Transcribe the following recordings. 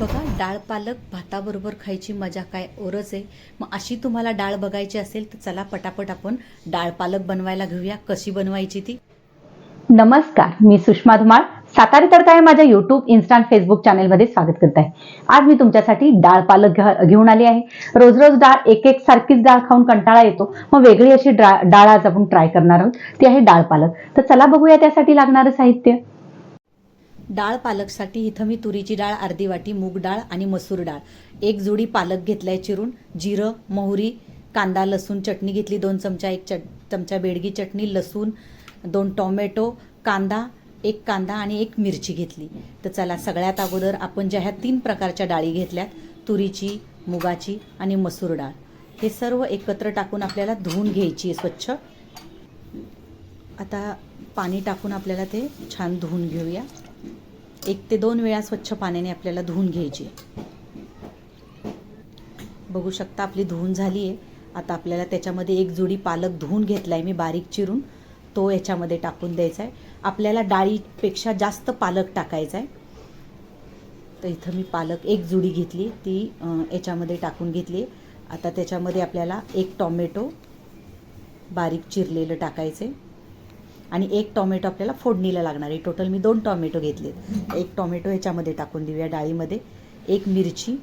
बघा डाळ पालक भाताबरोबर खायची मजा काय ओरच आहे. मग अशी तुम्हाला डाळ बघायची असेल तर चला पटापट आपण डाळ पालक बनवायला घेऊया. कशी बनवायची ती? नमस्कार मी सुषमा धुमाळ. सातारी तडका या माझ्या युट्यूब इन्स्टा फेसबुक चॅनेलमध्ये स्वागत करत आहे आज मी तुमच्यासाठी डाळ पालक घेऊन आली आहे. रोज रोज डाळ एक एक सारखीच डाळ खाऊन कंटाळा येतो. मग वेगळी अशी डाळ आज आपण ट्राय करणार आहोत. ती आहे डाळ पालक. तर चला बघूया त्यासाठी लागणारं साहित्य. डाळ पालकसाठी इथं मी तुरीची डाळ अर्धी वाटी मूग डाळ आणि मसूर डाळ. एक जोडी पालक घेतलाय चिरून. जिरं मोहरी कांदा लसूण चटणी घेतली दोन चमचा एक चट चमचा बेडगी चटणी लसूण दोन टोमॅटो कांदा एक कांदा आणि एक मिरची घेतली. तर चला सगळ्यात अगोदर आपण ज्या ह्या तीन प्रकारच्या डाळी घेतल्यात तुरीची मुगाची आणि मसूर डाळ हे सर्व एकत्र टाकून आपल्याला धुवून घ्यायची आहे स्वच्छ. आता पाणी टाकून आपल्याला ते छान धुवून घेऊया. एक ते दोन वेळा स्वच्छ पाण्याने आपल्याला धुवून घ्यायची. बघू शकता आपली धुवून झाली आहे आता आपल्याला त्याच्यामध्ये एक जोडी पालक धुवून घेतला आहे मी बारीक चिरून. तो याच्यामध्ये टाकून द्यायचा आहे आपल्याला डाळीपेक्षा जास्त पालक टाकायचा आहे तर इथं मी पालक एक जुडी घेतली. ती याच्यामध्ये टाकून घेतली. आता त्याच्यामध्ये आपल्याला एक टॉमॅटो बारीक चिरलेलं टाकायचं आहे आणि एक टॉमॅटो आपल्याला फोडणीला लागणार आहे. टोटल मी दोन टॉमॅटो घेतले एक टॉमॅटो ह्याच्यामध्ये टाकून देऊया डाळीमध्ये. एक मिरची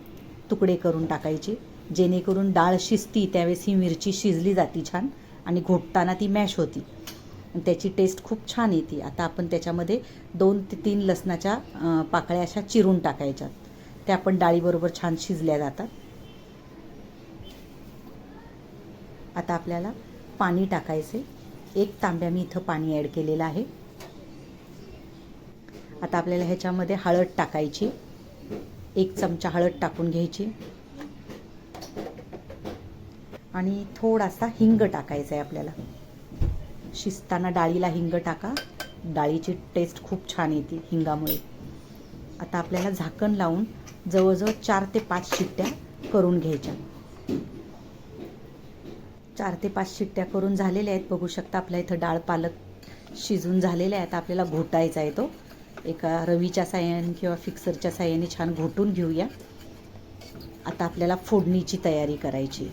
तुकडे करून टाकायची जेणेकरून डाळ शिजती त्यावेळेस ही मिरची शिजली जाती छान आणि घोटताना ती मॅश होती. आणि त्याची टेस्ट खूप छान येते. आता आपण त्याच्यामध्ये दोन ते तीन लसणाच्या पाकळ्या अशा चिरून टाकायच्या. त्या आपण डाळीबरोबर छान शिजल्या जातात. आता आपल्याला पाणी टाकायचे एक तांब्या मी इथं पाणी ॲड केलेलं आहे. आता आपल्याला ह्याच्यामध्ये हळद टाकायची. एक चमचा हळद टाकून घ्यायची. आणि थोडासा हिंग टाकायचा आहे आपल्याला. शिजताना डाळीला हिंग टाका. डाळीची टेस्ट खूप छान येते हिंगामुळे. आता आपल्याला झाकण लावून जवळजवळ चार ते पाच शिट्ट्या करून घ्यायच्या. चार ते पाच शिट्ट्या करून झालेल्या आहेत. बघू शकता आपल्या इथं डाळ पालक शिजून झालेल्या आहेत. आपल्याला घोटायचा आहे तो. एका रवीच्या साह्याने किंवा फिक्सरच्या साह्याने छान घोटून घेऊया. आता आपल्याला फोडणीची तयारी करायची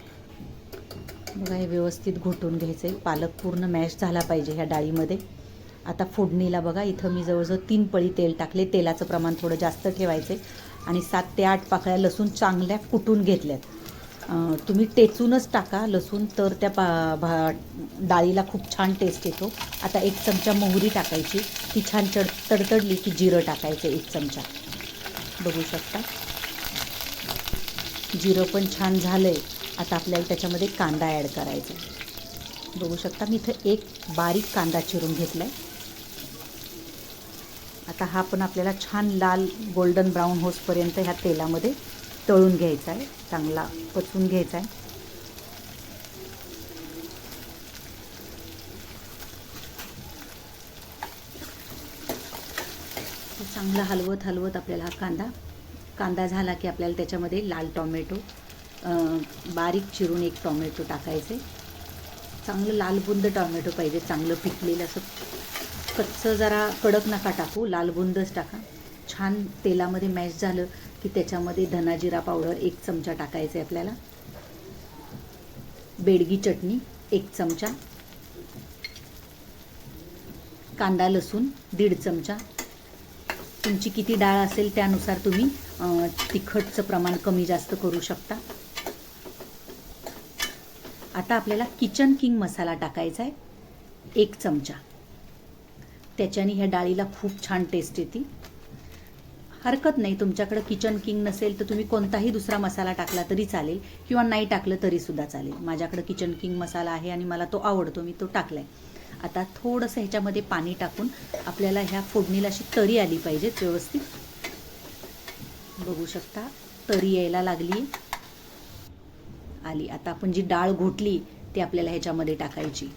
बघा हे व्यवस्थित घोटून घ्यायचं आहे. पालक पूर्ण मॅश झाला पाहिजे ह्या डाळीमध्ये. आता फोडणीला बघा इथं मी जवळजवळ तीन पळी तेल टाकले. तेलाचं प्रमाण थोडं जास्त ठेवायचं आहे आणि सात ते आठ पाकळ्या लसूण चांगल्या कुटून घेतल्यात. तुम्ही टेचूनच टाका लसूण तर त्या पा भा डाळीला खूप छान टेस्ट येतो. आता एक चमचा मोहरी टाकायची. ती छान चढ तडतडली की जिरं टाकायचं एक चमचा. बघू शकता. जिरं पण छान झालं आहे आता आपल्याला त्याच्यामध्ये कांदा ॲड करायचा बघू शकता मी इथं एक बारीक कांदा चिरून घेतला आहे आता हा पण आपल्याला छान लाल गोल्डन ब्राऊन होसपर्यंत ह्या तेलामध्ये तळून घ्यायचा आहे चांगला पचवून घ्यायचा आहे. चांगला हलवत हलवत आपल्याला हा कांदा कांदा झाला की आपल्याला त्याच्यामध्ये लाल टॉमॅटो बारीक चिरून एक टॉमॅटो टाकायचे. चांगलं लालबुंद टॉमॅटो पाहिजे चांगलं पिकलेलं असं कच्चं जरा कडक नका टाकू लालबुंदच टाका. छान तेलामध्ये मॅश झालं की त्याच्यामध्ये धनाजिरा पावडर एक चमचा टाकायचं आहे आपल्याला. बेडगी चटणी एक चमचा. कांदा लसूण दीड चमचा. तुमची किती डाळ असेल त्यानुसार तुम्ही तिखटचं प्रमाण कमी जास्त करू शकता. आता आपल्याला किचन किंग मसाला टाकायचा आहे. एक चमचा. त्याच्याने ह्या डाळीला खूप छान टेस्ट येते. हरकत नाही तुमच्याकडं किचन किंग नसेल तर तुम्ही कोणताही दुसरा मसाला टाकला तरी चालेल किंवा नाही टाकलं तरीसुद्धा चालेल. माझ्याकडं किचन किंग मसाला आहे आणि मला तो आवडतो मी तो टाकला आहे आता थोडंसं ह्याच्यामध्ये पाणी टाकून आपल्याला ह्या फोडणीला अशी तरी आली पाहिजे व्यवस्थित. बघू शकता तरी यायला लागली. आली. आता आपण जी डाळ घोटली ती आपल्याला ह्याच्यामध्ये टाकायची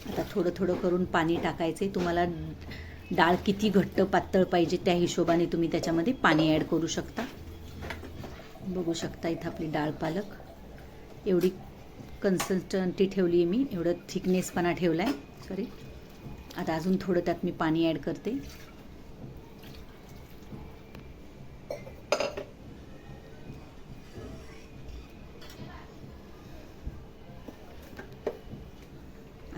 आता थोडं थोडं करून पाणी टाकायचे. तुम्हाला डाळ किती घट्ट पातळ पाहिजे त्या हिशोबाने तुम्ही त्याच्यामध्ये पाणी ॲड करू शकता. बघू शकता इथं आपली डाळ पालक. एवढी कन्सिस्टंटी ठेवली आहे मी. एवढं थिकनेसपणा ठेवला आहे सॉरी आता अजून थोडं त्यात मी पाणी ॲड करते.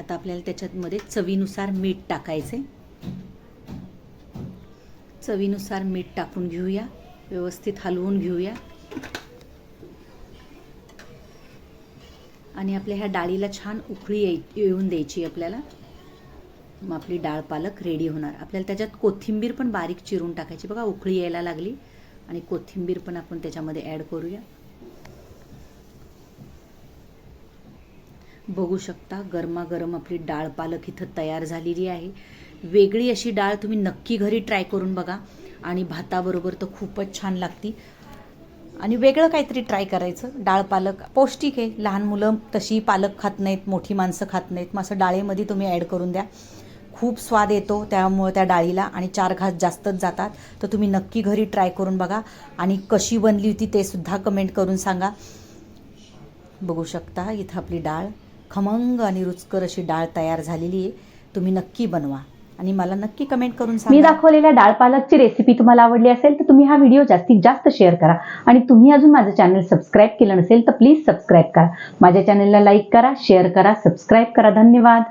आता आपल्याला त्याच्यामध्ये चवीनुसार मीठ टाकायचे. चवीनुसार मीठ टाकून घेऊया. व्यवस्थित हलवून घेऊया. आणि आपल्या ह्या डाळीला छान उकळी येई येऊन द्यायची आपल्याला. मग आपली डाळ पालक रेडी होणार. आपल्याला त्याच्यात कोथिंबीर पण बारीक चिरून टाकायची. बघा उकळी यायला लागली. आणि कोथिंबीर पण आपण त्याच्यामध्ये ॲड करूया. बघू शकता. गरमागरम आपली डाळ पालक इथं तयार झालेली आहे. वेगळी अशी डाळ तुम्ही नक्की घरी ट्राय करून बघा. आणि भाताबरोबर तर खूपच छान लागती. आणि वेगळं काहीतरी ट्राय करायचं. डाळ पालक पौष्टिक आहे. लहान मुलं तशी पालक खात नाहीत मोठी माणसं खात नाहीत. मग असं डाळीमध्ये तुम्ही ॲड करून द्या. खूप स्वाद येतो त्यामुळं त्या डाळीला आणि चार घास जास्तच जातात. तर तुम्ही नक्की घरी ट्राय करून बघा. आणि कशी बनली होती ते सुद्धा कमेंट करून सांगा. बघू शकता इथं आपली डाळ. खमंग आणि रुचकर अशी डाळ तयार झालेली आहे. तुम्ही नक्की बनवा. आणि मला नक्की कमेंट करून मी दाखवलेल्या डाळ पालकची रेसिपी तुम्हाला आवडली असेल तर तुम्ही हा व्हिडिओ जास्तीत जास्त शेअर करा. आणि तुम्ही अजून माझं चॅनल सबस्क्राईब केलं नसेल तर प्लीज सबस्क्राईब करा. माझ्या चॅनलला लाईक करा शेअर करा सबस्क्राईब करा. धन्यवाद.